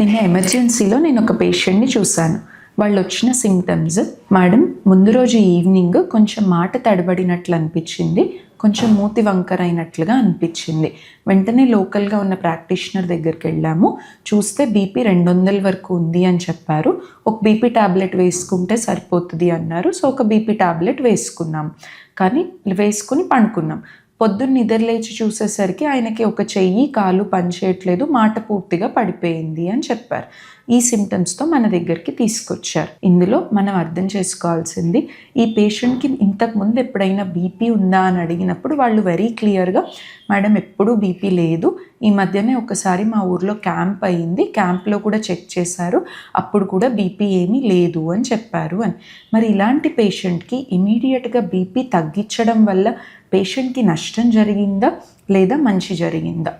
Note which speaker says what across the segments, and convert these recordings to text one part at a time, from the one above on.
Speaker 1: నిన్న ఎమర్జెన్సీలో నేను ఒక పేషెంట్ని చూశాను. వాళ్ళు వచ్చిన సిమ్టమ్స్ మేడం ముందు రోజు ఈవినింగ్ కొంచెం మాట తడబడినట్లు అనిపించింది. కొంచెం మూతి వంకర అయినట్లుగా అనిపించింది. వెంటనే లోకల్గా ఉన్న ప్రాక్టీషనర్ దగ్గరికి వెళ్ళాము. చూస్తే బీపీ రెండు వందల వరకు ఉంది అని చెప్పారు. ఒక బీపీ టాబ్లెట్ వేసుకుంటే సరిపోతుంది అన్నారు. సో ఒక బీపీ టాబ్లెట్ వేసుకున్నాం. కానీ వేసుకుని పండుకున్నాం. పొద్దున్న నిద్రలేచి చూసేసరికి ఆయనకి ఒక చెయ్యి కాలు పనిచేయట్లేదు మాట పూర్తిగా పడిపోయింది అని చెప్పారు. ఈ సిమ్టమ్స్తో మన దగ్గరికి తీసుకొచ్చారు. ఇందులో మనం అర్థం చేసుకోవాల్సింది ఈ పేషెంట్కి ఇంతకుముందు ఎప్పుడైనా బీపీ ఉందా అని అడిగినప్పుడు వాళ్ళు వెరీ క్లియర్గా మేడం ఎప్పుడూ బీపీ లేదు ఈ మధ్యనే ఒకసారి మా ఊర్లో క్యాంప్ అయింది. క్యాంప్లో కూడా చెక్ చేశారు. అప్పుడు కూడా బీపీ ఏమీ లేదు అని చెప్పారు అని. మరి ఇలాంటి పేషెంట్కి ఇమీడియట్గా బీపీ తగ్గించడం వల్ల పేషెంట్కి నష్టం జరిగిందా? లేదా మంచి జరిగిందా?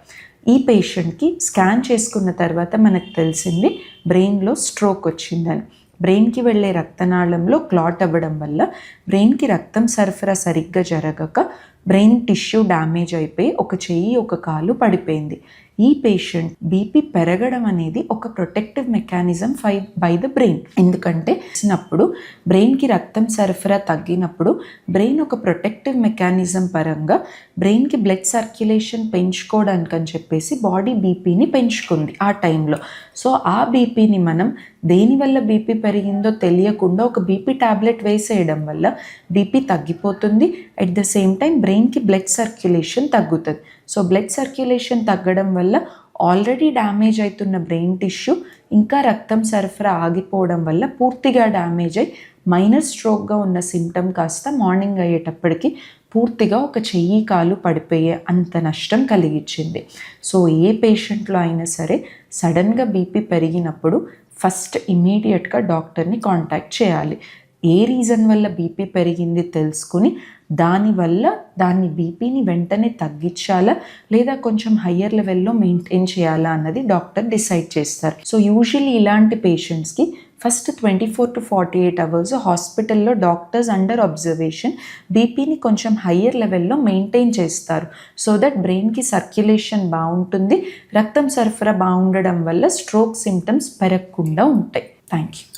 Speaker 1: ఈ పేషెంట్కి స్కాన్ చేసుకున్న తర్వాత మనకు తెలిసింది బ్రెయిన్లో స్ట్రోక్ వచ్చిందని. బ్రెయిన్కి వెళ్ళే రక్తనాళంలో క్లాట్ అవ్వడం వల్ల బ్రెయిన్కి రక్తం సరఫరా సరిగ్గా జరగక బ్రెయిన్ టిష్యూ డ్యామేజ్ అయిపోయి ఒక చెయ్యి ఒక కాలు పడిపోయింది. ఈ పేషెంట్ బీపీ పెరగడం అనేది ఒక ప్రొటెక్టివ్ మెకానిజం ఫై బై ద బ్రెయిన్. ఎందుకంటే చిన్నప్పుడు బ్రెయిన్కి రక్తం సరఫరా తగ్గినప్పుడు బ్రెయిన్ ఒక ప్రొటెక్టివ్ మెకానిజం పరంగా బ్రెయిన్కి బ్లడ్ సర్క్యులేషన్ పెంచుకోవడానికి అని చెప్పేసి బాడీ బీపీని పెంచుకుంది ఆ టైంలో. సో ఆ బీపీని మనం దేనివల్ల బీపీ పెరిగిందో తెలియకుండా ఒక బీపీ టాబ్లెట్ వేసేయడం వల్ల బీపీ తగ్గిపోతుంది. అట్ ద సేమ్ టైం బ్రెయిన్కి బ్లడ్ సర్క్యులేషన్ తగ్గుతుంది. సో బ్లడ్ సర్క్యులేషన్ తగ్గడం వల్ల ఆల్రెడీ డ్యామేజ్ అవుతున్న బ్రెయిన్ టిష్యూ ఇంకా రక్తం సరఫరా ఆగిపోవడం వల్ల పూర్తిగా డ్యామేజ్ అయి మైనర్ స్ట్రోక్గా ఉన్న సిమ్టమ్ కాస్త మార్నింగ్ అయ్యేటప్పటికి పూర్తిగా ఒక చెయ్యి కాలు పడిపోయే అంత నష్టం కలిగించింది. సో ఏ పేషెంట్లో అయినా సరే సడన్గా బీపీ పెరిగినప్పుడు ఫస్ట్ ఇమీడియట్గా డాక్టర్ని కాంటాక్ట్ చేయాలి. ఏ రీజన్ వల్ల బీపీ పెరిగింది తెలుసుకుని దానివల్ల దాన్ని బీపీని వెంటనే తగ్గించాలా లేదా కొంచెం హయ్యర్ లెవెల్లో మెయింటైన్ చేయాలా అన్నది డాక్టర్ డిసైడ్ చేస్తారు. సో యూజువలీ ఇలాంటి పేషెంట్స్కి first twenty four to forty eight hours హాస్పిటల్లో డాక్టర్స్ అండర్ అబ్జర్వేషన్ బీపీని కొంచెం హయ్యర్ లెవెల్లో మెయింటైన్ చేస్తారు. సో దట్ బ్రెయిన్కి సర్క్యులేషన్ బాగుంటుంది రక్తం సరఫరా బాగుండడం వల్ల స్ట్రోక్ సిమ్టమ్స్ పెరగకుండా ఉంటాయి. Thank you